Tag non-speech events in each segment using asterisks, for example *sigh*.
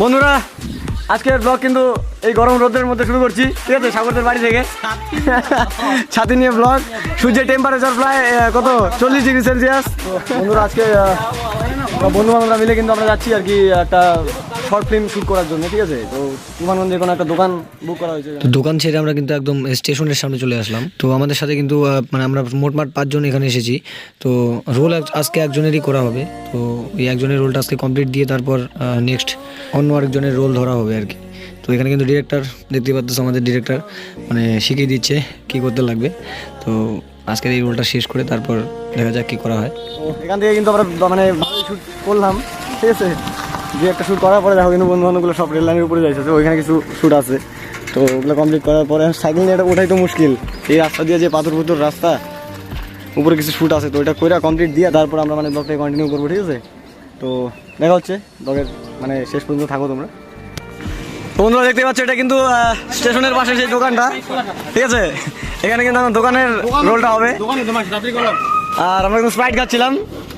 বন্ধুরা, আজকের ব্লগ কিন্তু এই গরম রোদের মধ্যে শুরু করছি। ঠিক আছে, সাগরদের বাড়ি থেকে। *laughs* ছাতি নিয়ে ব্লগ সূর্যের টেম্পারেচার প্রায় কত? চল্লিশ ডিগ্রি সেলসিয়াস বন্ধুরা, আজকে বন্ধু বান্ধবরা মিলে কিন্তু আমরা যাচ্ছি আর কি একটা শর্ট ফিল্ম শ্যুট করার জন্য ঠিক আছে? তো তুফানগঞ্জে কোনো একটা দোকান বুক করা হয়েছে। তো দোকান ছেড়ে আমরা কিন্তু একদম স্টেশনের সামনে চলে আসলাম। তো আমাদের সাথে কিন্তু মানে আমরা মোটমাট পাঁচজন এখানে এসেছি। তো রোল আজকে একজনেরই করা হবে। তো এই একজনের রোলটা আজকে কমপ্লিট দিয়ে তারপর নেক্সট অন্য আরেকজনের রোল ধরা হবে আর কি। তো এখানে কিন্তু ডিরেক্টর দেখতে পাচ্ছ আমাদের ডিরেক্টর মানে শিখিয়ে দিচ্ছে কি করতে লাগবে। তো আজকের এই রোলটা শেষ করে তারপর দেখা যাক কি করা হয়। এখান থেকে কিন্তু আমরা মানে ভালোই শ্যুট করলাম ঠিক আছে? যে একটা শ্যুট করার পরে দেখো কিন্তু বন্ধু বান্ধবগুলো সব রেল লাইনের উপরে যাইছে ওইখানে কিছু শ্যুট আছে। তো ওগুলো কমপ্লিট করার পরে সাইকেল নিয়ে এটা ওঠাই তো মুশকিল। এই রাস্তা দিয়ে যে পাথর পুতুর রাস্তা উপরে কিছু শ্যুট আছে তো ওইটা করে কমপ্লিট দিয়ে তারপর আমরা মানে ব্লগটাকে কন্টিনিউ করব ঠিক আছে? তো দেখা হচ্ছে ব্লগের মানে শেষ পর্যন্ত থাকো তোমরা। তো বন্ধুরা দেখতে পাচ্ছ এটা কিন্তু স্টেশনের পাশে সেই দোকানটা ঠিক আছে? এখানে কিন্তু আমার দোকানের রোলটা হবে। আর আমরা কিন্তু স্প্রাইট খাচ্ছিলাম।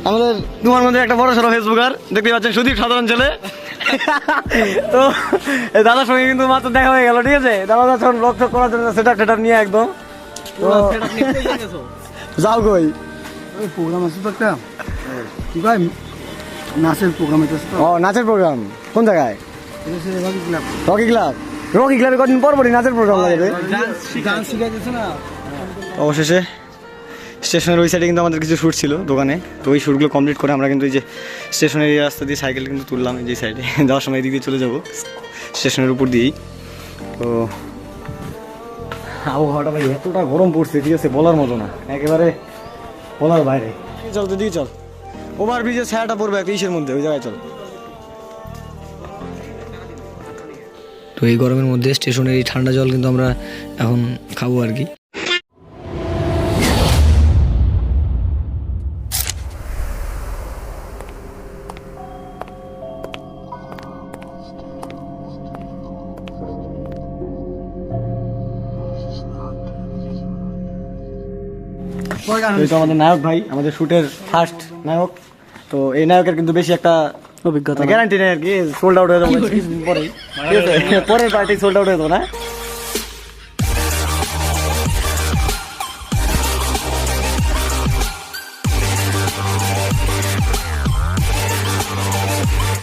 আমাদের তোমার মধ্যে একটা বড় সড়ো ফেসবুকার দেখতে পাচ্ছেন সুদীপ সাধারণ ছেলে। *laughs* তো দাদার সঙ্গে কিন্তু মাত্র দেখা হয়ে গেল ঠিক আছে? দাদা যখন ব্লগ টক করার জন্য সেটা টেটার নিয়ে একদম। তো যাও কই প্রোগ্রাম আছে তো একটা। কি ভাই নাচের প্রোগ্রাম আছে ও নাচের প্রোগ্রাম কোন জায়গায়? Rocky club. রকি ক্লাবে। কদিন পর পরই নাচের প্রোগ্রাম লাগে রে। ডান্স শিখাইতেছে না। অবশেষে। স্টেশনের ওই সাইডে কিন্তু আমাদের কিছু শ্যুট ছিল দোকানে। তো ওই শ্যুটগুলো কমপ্লিট করে আমরা কিন্তু এই যে স্টেশনের এই রাস্তা দিয়ে সাইকেল কিন্তু তুললাম এই যে সাইডে *laughs* যাওয়ার সময় এদিক দিয়ে চলে যাব স্টেশনের উপর দিয়েই। তো আবহাওয়াটা ভাই এতটা গরম পড়ছে ঠিক আছে? বলার মতো না। একেবারে বলার বাইরে। চল তো দিকে চল। ওভার ব্রিজের ছায়াটা পড়বে একটা ইসের মধ্যে ওই জায়গায় চল। তো এই গরমের মধ্যে স্টেশনের এই ঠান্ডা জল কিন্তু আমরা এখন খাব আর কি। এই তো আমাদের নায়ক ভাই আমাদের শুটের ফার্স্ট নায়ক। তো এই নায়কের কিন্তু বেশি একটা অভিজ্ঞতা গ্যারান্টি নেই আর কি সোল্ড আউট হয়ে যাবে। আছে পরের পার্টি সোল্ড আউট হয়ে যাব না।